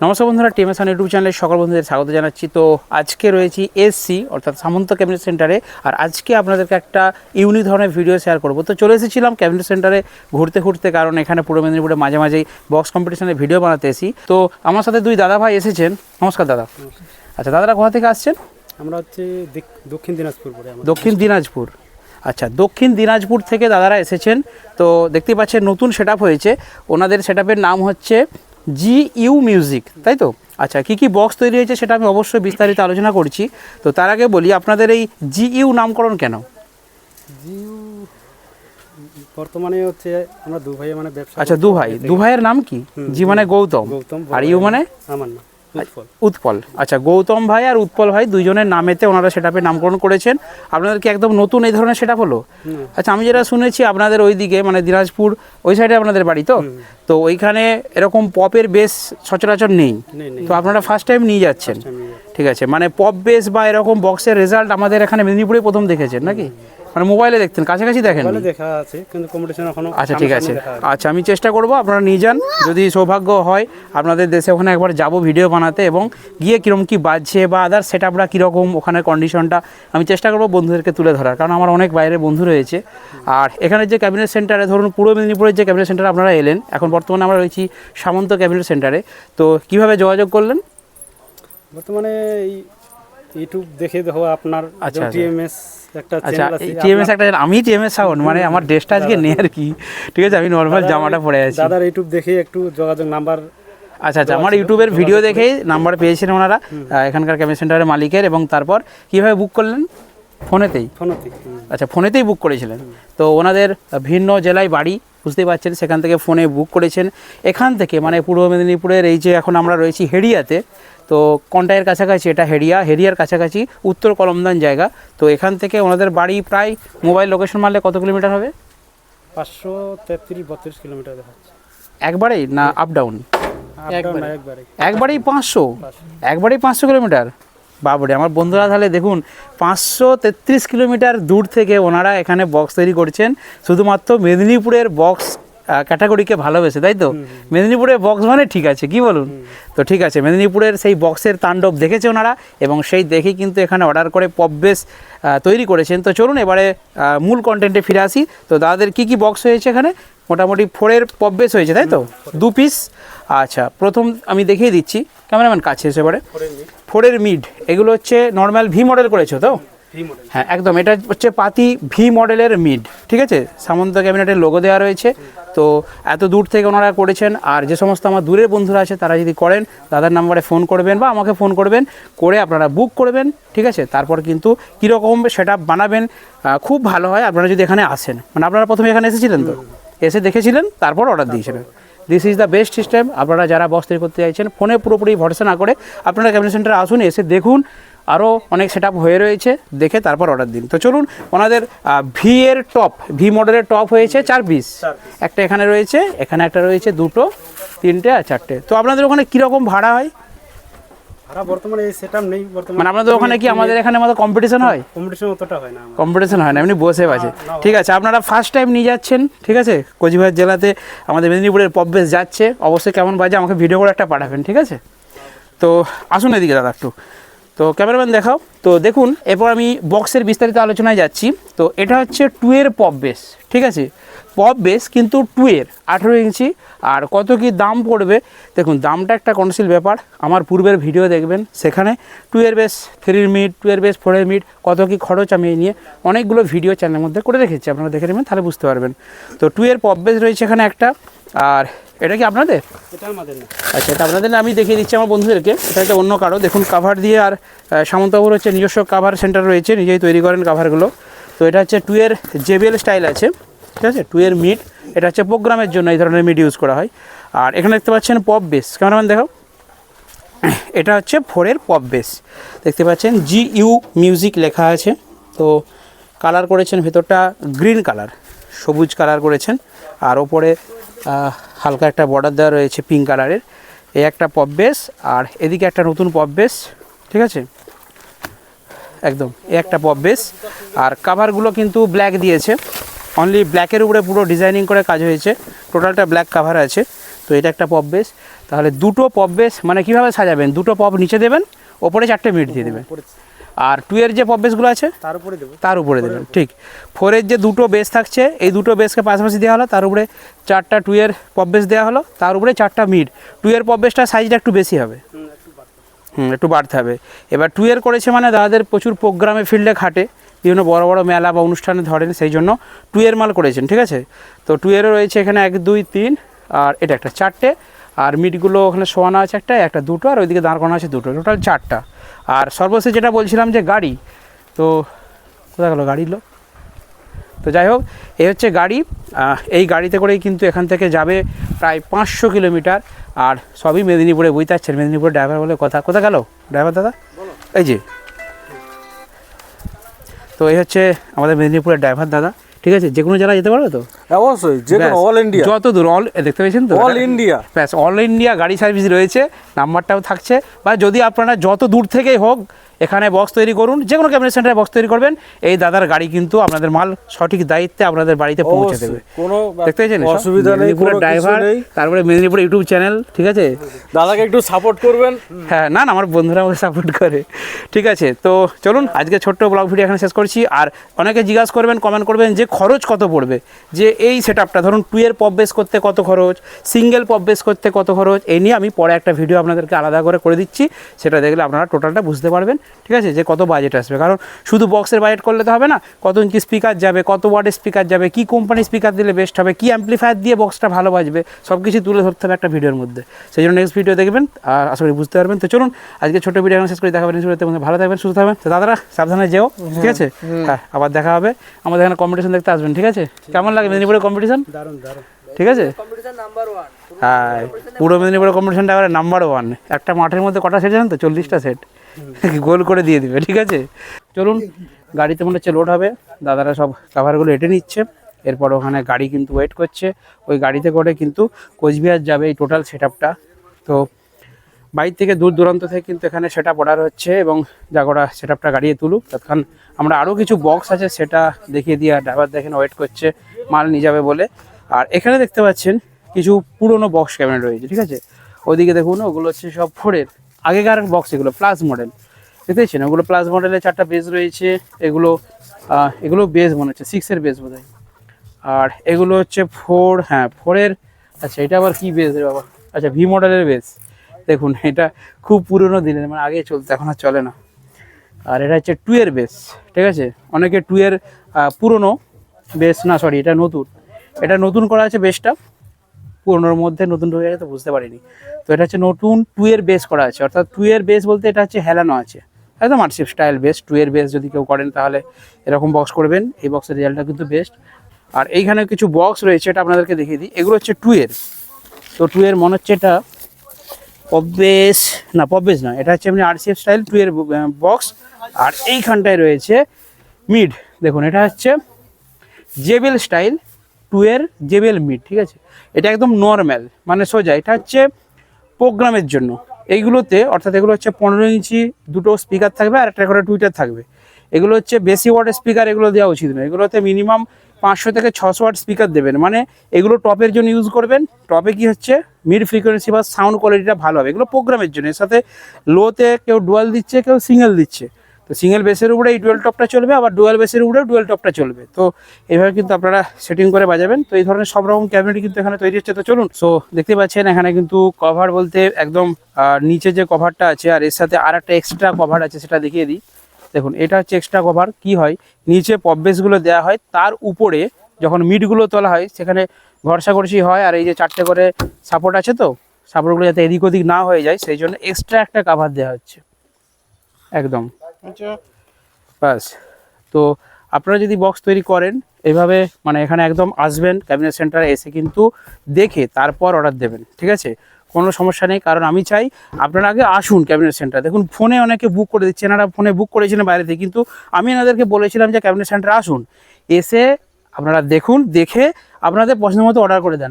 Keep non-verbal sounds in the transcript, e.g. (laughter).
নমস্কার বন্ধুরা টিএমএসআন ইউটিউব চ্যানেলে সকল বন্ধুদের স্বাগত জানাচ্ছি। তো আজকে রয়েছি এসসি অর্থাৎ সামন্ত ক্যাবিনেট সেন্টারে আর আজকে আপনাদেরকে একটা ইউনিক ধরনের ভিডিও শেয়ার করব। তো চলে এসেছিলাম ক্যাবিনেট সেন্টারে ঘুরতে ঘুরতে কারণ এখানে পূর্ব মেদিনীপুরে মাঝে মাঝেই বক্স কম্পিটিশনের ভিডিও বানাতে এসি তো আমার সাথে দুই দাদা ভাই এসেছেন। নমস্কার দাদা। আচ্ছা দাদারা কোথা থেকে আসছেন? আমরা হচ্ছে দক্ষিণ দিনাজপুর দক্ষিণ দিনাজপুর। আচ্ছা দক্ষিণ দিনাজপুর থেকে দাদারা এসেছেন। তো দেখতে পাচ্ছেন নতুন সেট হয়েছে। ওনাদের সেট নাম হচ্ছে জি ইউ মিউজিক তাই তো? আচ্ছা কী কী বক্স তৈরি হয়েছে সেটা আমি অবশ্যই বিস্তারিত আলোচনা করছি। তো তার আগে বলি আপনাদের এই জি ইউ নামকরণ কেন? জিও বর্তমানে হচ্ছে আমরা দু ভাই মানে ব্যবসা আচ্ছা দুভাই। দু ভাই দু ভাইয়ের নাম কি? জি মানে গৌতম। গৌতম আর ইউ মানে? আমার না উৎপল। আচ্ছা গৌতম ভাই আর উৎপল ভাই দুইজনের নামেতে ওনারা সেট নামকরণ করেছেন। আপনাদের কি একদম নতুন এই ধরনের সেট হলো? আচ্ছা আমি যেটা শুনেছি আপনাদের ওই দিকে মানে দিনাজপুর ওই সাইডে আপনাদের বাড়ি তো? তো ওইখানে এরকম পপের বেস সচরাচর নেই। তো আপনারা ফার্স্ট টাইম নিয়ে যাচ্ছেন। ঠিক আছে মানে পপ বেস বা এরকম বক্সের রেজাল্ট আমাদের এখানে মেদিনীপুরে প্রথম দেখেছেন নাকি? মানে মোবাইলে দেখতেন কাছাকাছি দেখেন দেখা আছে কিন্তু কম্পিটিশন এখনও আচ্ছা ঠিক আছে। আচ্ছা আমি চেষ্টা করব আপনারা নিয়ে যান। যদি সৌভাগ্য হয় আপনাদের দেশে ওখানে একবার যাব ভিডিও বানাতে এবং গিয়ে কীরকম কী বাজছে বা আদার সেট আপটা কীরকম ওখানে কন্ডিশনটা আমি চেষ্টা করব বন্ধুদেরকে তুলে ধরার কারণ আমার অনেক বাইরে বন্ধু রয়েছে। আর এখানে যে ক্যাবিনেট সেন্টারে ধরুন পূর্ব মেদিনীপুরের যে ক্যাবিনেট সেন্টারে আপনারা এলেন এখন বর্তমানে আমরা রয়েছি সামন্ত ক্যাবিনেট সেন্টারে তো কীভাবে যোগাযোগ করলেন? বর্তমানে এই ইউটিউব দেখে দেখো আপনার আচ্ছা, আচ্ছা। আচ্ছা টিএমএস একটা আমি টিএমএস সাউন্ড মানে আমার ড্রেসটা আজকে নেই আর কি। ঠিক আছে আমি নর্মাল জামাটা পরে আছি। দাদার ইউটিউব দেখে একটু যোগাযোগ নাম্বার আচ্ছা আচ্ছা আমার ইউটিউবের ভিডিও দেখেই নাম্বার পেয়েছিলেন ওনারা এখানকার ক্যামেরা সেন্টারের মালিকের এবং তারপর কীভাবে বুক করলেন? ফোনেতেই? ফোনতে আচ্ছা ফোনেতেই বুক করেছিলেন। তো ওনাদের ভিন্ন জেলায় বাড়ি বুঝতেই পারছেন সেখান থেকে ফোনে বুক করেছেন। এখান থেকে মানে পূর্ব মেদিনীপুরের এই যে এখন আমরা রয়েছি হেডিয়াতে তো কন্টাইয়ের কাছাকাছি? এটা হেরিয়া। হেরিয়ার কাছাকাছি উত্তর কলমদান জায়গা। তো এখান থেকে ওনাদের বাড়ি প্রায় মোবাইল লোকেশন মারলে কত কিলোমিটার হবে? পাঁচশো তেত্রিশ বত্রিশ কিলোমিটার দেখাচ্ছে। একবারেই না আপ ডাউন একবারেই। পাঁচশো? একবারেই পাঁচশো কিলোমিটার? বাবরে আমার বন্ধুরা তাহলে দেখুন পাঁচশো তেত্রিশ কিলোমিটার দূর থেকে ওনারা এখানে বক্স তৈরি করছেন। শুধুমাত্র মেদিনীপুরের বক্স ক্যাটাগরিকে ভালোবেসে তাই তো? মেদিনীপুরের বক্স মানে ঠিক আছে কি বলুন? তো ঠিক আছে মেদিনীপুরের সেই বক্সের তাণ্ডব দেখেছে ওনারা এবং সেই দেখে কিন্তু এখানে অর্ডার করে পপ বেস তৈরি করেছেন। তো চলুন এবারে মূল কন্টেন্টে ফিরে আসি। তো দাদাদের কী কী বক্স হয়েছে এখানে? মোটামুটি ফোরের পপ বেস হয়েছে তাই তো? দু পিস আচ্ছা প্রথম আমি দেখিয়ে দিচ্ছি। ক্যামেরাম্যান কাছে এসে পরে ফোরের মিড এগুলো হচ্ছে নর্মাল ভি মডেল করেছ তো? হ্যাঁ একদম। এটা হচ্ছে পাতি ভি মডেলের মিড ঠিক আছে? সামন্ত ক্যাবিনেটের লোগো দেওয়া রয়েছে। তো এত দূর থেকে ওনারা করেছেন, আর যে সমস্ত আমার দূরের বন্ধুরা আছে, তারা যদি করেন, দাদার নাম্বারে ফোন করবেন বা আমাকে ফোন করবেন, করে আপনারা বুক করবেন, ঠিক আছে? তারপর কিন্তু কীরকম সেটা বানাবেন খুব ভালো হয়। আপনারা যদি এখানে আসেন মানে আপনারা প্রথমে এখানে এসেছিলেন তো? এসে দেখেছিলেন, তারপর অর্ডার দিয়েছিলেন। This is the best system আপনারা যারা বস তৈরি করতে চাইছেন ফোনে পুরোপুরি ভরসা না করে আপনারা ক্যাবিনেট সেন্টারে আসুন, এসে দেখুন আরও অনেক সেট হয়ে রয়েছে দেখে তারপর অর্ডার দিন। তো চলুন ওনাদের ভি এর টপ ভি মডেলের টপ হয়েছে চার পিস একটা এখানে রয়েছে এখানে একটা রয়েছে দুটো তিনটে আর চারটে। তো আপনাদের ওখানে কীরকম ভাড়া হয়? বর্তমানে এই সেটআপ নেই বর্তমানে মানে আপনাদের ওখানে কি আমাদের এখানে মতো কম্পিটিশন হয়? কম্পিটিশন অতটা হয় না কম্পিটিশন হয় না এমনি বসে আছে ঠিক আছে আপনারা ফার্স্ট টাইম নিয়ে যাচ্ছেন ঠিক আছে? কোচবিহার জেলাতে আমাদের মেদিনীপুরের পববেশ যাচ্ছে। অবশ্যই কেমন বাজে আমাকে ভিডিও করে একটা পাঠাবেন ঠিক আছে? তো আসুন এদিকে দাদা একটু। তো ক্যামেরাম্যান দেখাও। তো দেখুন, এরপর আমি বক্সের বিস্তারিত আলোচনায় যাচ্ছি। তো এটা হচ্ছে টু এর পপ বেস, ঠিক আছে? পপ বেস কিন্তু টু এর আঠেরো ইঞ্চি। আর কত কি দাম পড়বে? দেখুন, দামটা একটা কনসিল ব্যাপার। আমার পূর্বের ভিডিও দেখবেন, সেখানে টু এর বেস থ্রির মিট টু এর বেস ফোরের মিট কত কি খরচ আমি নিয়ে অনেকগুলো ভিডিও চ্যানেলের মধ্যে করে রেখেছি আপনারা দেখে নেবেন, তাহলে বুঝতে পারবেন। তো টু এর পপ বেস রয়েছে এখানে একটা, আর এটা কি আপনাদের? এটা আমাদের না। আচ্ছা এটা আপনাদের না? আমি দেখিয়ে দিচ্ছি আমার বন্ধুদেরকে। এটা একটা অন্য কারও। দেখুন কাভার দিয়ে আর সামন্তবাবুর হচ্ছে নিজস্ব কাভার সেন্টার রয়েছে নিজেই তৈরি করেন কাভারগুলো তো এটা হচ্ছে টুয়ের জেবিএল স্টাইল আছে ঠিক আছে? টুয়ের মিট। এটা হচ্ছে প্রোগ্রামের জন্য এই ধরনের মিট ইউজ করা হয়। আর এখানে দেখতে পাচ্ছেন পপ বেস ক্যামেরাম্যান দেখো এটা হচ্ছে ফোরের পপ বেস দেখতে পাচ্ছেন জি ইউ মিউজিক লেখা আছে। তো কালার করেছেন ভেতরটা গ্রিন কালার সবুজ কালার করেছেন। আর ওপরে হালকা একটা বর্ডার দেওয়া রয়েছে পিঙ্ক কালারের এই একটা পপ বেস আর এদিকে একটা নতুন পপ বেস ঠিক আছে? একদম, এই একটা পপ বেস আর কাভারগুলো কিন্তু ব্ল্যাক দিয়েছে। অনলি ব্ল্যাকের উপরে পুরো ডিজাইনিং করে কাজ হয়েছে। টোটালটা ব্ল্যাক কাভার আছে। তো এটা একটা পপ বেস তাহলে দুটো পপ বেস মানে কীভাবে সাজাবেন? দুটো পপ নিচে দেবেন, ওপরে চারটে মিট দিয়ে দেবেন। আর টু এর যে পপ বেসগুলো আছে তার উপরে দেবো। তার উপরে দেবেন ঠিক। ফোরের যে দুটো বেস থাকছে এই দুটো বেসকে পাশাপাশি দেওয়া হলো তার উপরে চারটা টু এর পপ বেস দেওয়া হলো তার উপরে চারটা মিড টু এর পপ বেসটার সাইজটা একটু বেশি হবে। হুম একটু বাড়তে হবে। এবার টু এর করেছে মানে দাদাদের প্রচুর প্রোগ্রামে ফিল্ডে খাটে বিভিন্ন বড় বড় মেলা বা অনুষ্ঠানে ধরেন সেই জন্য টু এর মাল করেছেন ঠিক আছে? তো টু এরও রয়েছে এখানে এক দুই তিন আর এটা একটা চারটে। আর মিটগুলো ওখানে শোয়ানো আছে একটা একটা দুটো আর ওইদিকে দাঁড় করানো আছে দুটো। টোটাল চারটা। আর সর্বশেষ যেটা বলছিলাম যে গাড়ি তো কোথায় গেলো গাড়ি লোক? তো যাই হোক এই হচ্ছে গাড়ি। এই গাড়িতে করেই কিন্তু এখান থেকে যাবে প্রায় পাঁচশো কিলোমিটার। আর সবই মেদিনীপুরে বুঝতে পারছেন মেদিনীপুরে ড্রাইভার বলে কথা। কোথা গেল ড্রাইভার দাদা? এই যে। তো এই হচ্ছে আমাদের মেদিনীপুরের ড্রাইভার দাদা। ঠিক আছে? যে কোনো জায়গায় যেতে পারবে তো? অবশ্যই যে কোনো অল ইন্ডিয়া যত দূর অল দেখতে পেয়েছেন তো? All India bus all India গাড়ি সার্ভিস রয়েছে নাম্বারটাও থাকছে। বা যদি আপনারা যত দূর থেকেই হোক এখানে বক্স তৈরি করুন যে কোনো ক্যাবিনেট সেন্টারে বক্স তৈরি করবেন। এই দাদার গাড়ি কিন্তু আপনাদের মাল সঠিক দায়িত্বে আপনাদের বাড়িতে পৌঁছে দেবে। কোনো দেখতে পেয়েছেন সব অসুবিধা নেই কোনো ড্রাইভার তারপরে মেদিনীপুর ইউটিউব চ্যানেল ঠিক আছে? দাদাকে একটু সাপোর্ট করবেন। হ্যাঁ না না আমার বন্ধুরা আমাকে সাপোর্ট করে। ঠিক আছে তো চলুন আজকে ছোট্ট ব্লগ ভিডিও এখানে শেষ করছি। আর অনেকে জিজ্ঞাসা করবেন কমেন্ট করবেন যে খরচ কত পড়বে? যে এই সেট আপটা ধরুন টু এর পপ বেস করতে কত খরচ? সিঙ্গেল পপ বেস করতে কত খরচ? এই নিয়ে আমি পরে একটা ভিডিও আপনাদেরকে আলাদা করে করে দিচ্ছি। সেটা দেখলে আপনারা টোটালটা বুঝতে পারবেন। ঠিক আছে? যে কত বাজেট আসবে। কারণ শুধু বক্সের বাজেট করলে তো হবে না কত ইঞ্চি স্পিকার যাবে কত ওয়ার্ডের স্পিকার যাবে কি কোম্পানি স্পিকার দিলে বেস্ট হবে কি অ্যাম্পলিফায়ার দিয়ে বক্সটা ভালো বাজবে সব কিছু তুলে ধরতে হবে একটা ভিডিওর মধ্যে। সেই জন্য নেক্সট ভিডিও দেখবেন আর আশা করি বুঝতে পারবেন। তো চলুন আজকে ছোটো ভিডিও এখন শেষ করে দেখাবেন শুরুতে ভালো থাকবেন সুস্থ থাকবেন। তো দাদারা সাবধানে যেও ঠিক আছে? হ্যাঁ। আবার দেখা হবে। আমাদের এখানে কম্পিটিশন দেখতে আসবেন ঠিক আছে? কেমন লাগে মেদিনীপুরের কম্পিটিশন দারুণ দারুণ। ঠিক আছে? হ্যাঁ পুরো মেদিনীপুরের কম্পিটিশনটা এবারে নাম্বার ওয়ান একটা মাঠের মধ্যে কটা সেট জানেন তো? চল্লিশটা সেট (laughs) গোল করে দিয়ে দিবে, ঠিক আছে? চলুন, গাড়িতে মনে হচ্ছে লোড হবে। দাদারা সব কাভারগুলো এঁটে নিচ্ছে। এরপর ওখানে গাড়ি কিন্তু ওয়েট করছে। ওই গাড়িতে করে কিন্তু কোচবিহার যাবে এই টোটাল সেট তো বাইর থেকে দূর দূরান্ত থেকে কিন্তু এখানে সেট অর্ডার হচ্ছে এবং জাগোড়া সেট আপটা গাড়িয়ে তুলুক। তৎক্ষণ আমরা আরও কিছু বক্স আছে, সেটা দেখিয়ে দিয়ে ড্রাইভার দেখেন ওয়েট করছে, মাল নিয়ে যাবে বলে। আর এখানে দেখতে পাচ্ছেন কিছু পুরনো বক্স ক্যাবিনেট রয়েছে, ঠিক আছে? ওইদিকে দেখুন, ওগুলো হচ্ছে সব ফোরের আগেকার বক্স এগুলো প্লাস মডেল দেখতে পাচ্ছেন ওগুলো প্লাস মডেলের চারটা বেস রয়েছে। এগুলো এগুলো বেস মনে হচ্ছে সিক্সের বেস বোধ আর এগুলো হচ্ছে ফোর হ্যাঁ ফোরের আচ্ছা এটা আবার কি বেস বাবা? আচ্ছা ভি মডেলের বেস দেখুন, এটা খুব পুরনো দিনের মানে আগে চলতো, এখন আর চলে না। আর এটা হচ্ছে টু এর বেস ঠিক আছে? অনেকে টু এর পুরনো বেস না সরি এটা নতুন। এটা নতুন করা আছে বেসটা পুরনোর মধ্যে নতুন ঢুকে গেছে তো বুঝতে পারিনি। তো এটা হচ্ছে নতুন টু এর বেস করা আছে, অর্থাৎ টু এর বেস বলতে এটা হচ্ছে হেলানো আছে। একদম আর্টশিপ স্টাইল বেস টু এর বেস যদি কেউ করেন তাহলে এরকম বক্স করবেন, এই বক্সের রেজাল্টটা কিন্তু বেস্ট আর এইখানে কিছু বক্স রয়েছে, এটা আপনাদেরকে দেখিয়ে দিই। এগুলো হচ্ছে টু এর। তো টু এর মনে হচ্ছে এটা পববেস না পববেস না এটা হচ্ছে এমনি আরসিএফ স্টাইল টু এর বক্স আর এইখানটায় রয়েছে মিড দেখুন, এটা হচ্ছে জেবেল স্টাইল টু এর জেবেল মিড ঠিক আছে? এটা একদম নর্ম্যাল মানে সোজা। এটা হচ্ছে প্রোগ্রামের জন্য। এইগুলোতে, অর্থাৎ এগুলো হচ্ছে পনেরো ইঞ্চি দুটো স্পিকার থাকবে আর একটা করে টুইটার থাকবে। এগুলো হচ্ছে বেশি ওয়াটের স্পিকার এগুলো দেওয়া উচিত নয়। এগুলোতে মিনিমাম পাঁচশো থেকে ছশো ওয়াট স্পিকার দেবেন। মানে এগুলো টপের জন্য ইউজ করবেন। টপে কি হচ্ছে? মিড ফ্রিকোয়েন্সি বা সাউন্ড কোয়ালিটিটা ভালো হবে। এগুলো প্রোগ্রামের জন্য। এর সাথে লোতে কেউ ডুয়াল দিচ্ছে, কেউ সিঙ্গেল দিচ্ছে। তো সিঙ্গেল বেসের উপরে এই ডুয়েল টপটা চলবে, আবার ডুয়েল বেসের উপরেও ডুয়েল টপটা চলবে। তো এইভাবে কিন্তু আপনারা সেটিং করে বাজাবেন। তো এই ধরনের সব রকম ক্যাবিনেট কিন্তু এখানে তৈরি হচ্ছে। তো চলুন সো দেখতে পাচ্ছেন এখানে কিন্তু কভার বলতে একদম নিচে যে কভারটা আছে, আর এর সাথে আর একটা এক্সট্রা কভার আছে, সেটা দেখিয়ে দিই। দেখুন, এটা হচ্ছে এক্সট্রা কভার কি হয়? নিচে পববেসগুলো দেওয়া হয়, তার উপরে যখন মিটগুলো তোলা হয়, সেখানে ঘরসাঘরসি হয়, আর এই যে চারটে করে সাপোর্ট আছে তো সাপোর্টগুলো যাতে এদিক ওদিক না হয়ে যায়, সেই জন্য এক্সট্রা একটা কাভার দেওয়া হচ্ছে। একদম। ব্যাস। তো আপনারা যদি বক্স তৈরি করেন এইভাবে মানে এখানে একদম আসবেন ক্যাবিনেট সেন্টারে এসে কিন্তু দেখে তারপর অর্ডার দেবেন, ঠিক আছে? কোনো সমস্যা নেই, কারণ আমি চাই আপনারা আগে আসুন ক্যাবিনেট সেন্টার দেখুন ফোনে অনেকে বুক করে দিচ্ছে, এনারা ফোনে বুক করেছিলেন বাইরে থেকে, কিন্তু আমি এনাদেরকে বলেছিলাম যে ক্যাবিনেট সেন্টারে আসুন। এসে আপনারা দেখুন, দেখে আপনাদের পছন্দ মতো অর্ডার করে দেন।